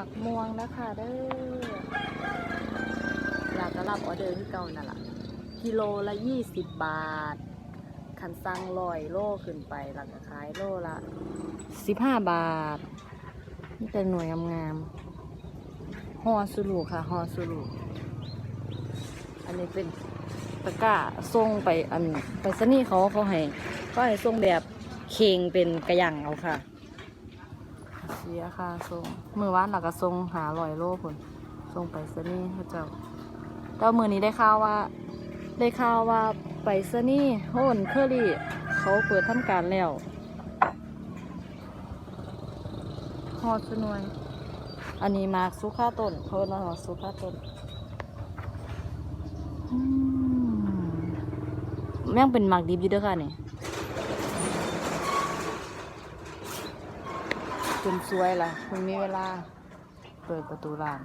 หมักม่วงนะคะเด้ออยากจะรับออเดอร์ที่เก่านั่นแหละกิโลละยี่สิบบาทคันสั่งลอยโลขึ้นไปหลังขายโลละสิบห้าบาท นี่เป็นหน่วยงามๆฮอสุลูค่ะฮอสุลูอันนี้เป็นตะกร้าส่งไปอันไปสนี่เขาเขาให้เขาให้ส่งแบบเคงเป็นกระยังเอาค่ะ เสียค่าส่งมือวานเราก็ส่งหาลอยโลผลส่งไปสนี่เขาเจ้าแต่มือนี้ได้ข่าวว่า ได้ข่าวว่าไปสนี่โฮนเคอรี่เขาเปิดทำการแล้วฮอดสนวย อันนี้มากสุขาต้นเขาเนาสุขาต้นแม่งเป็นหมากดิบอยู่เด้วยค่ะนี่ จนสวยล่ะคุณมีเวลา เปิดประตูร้าน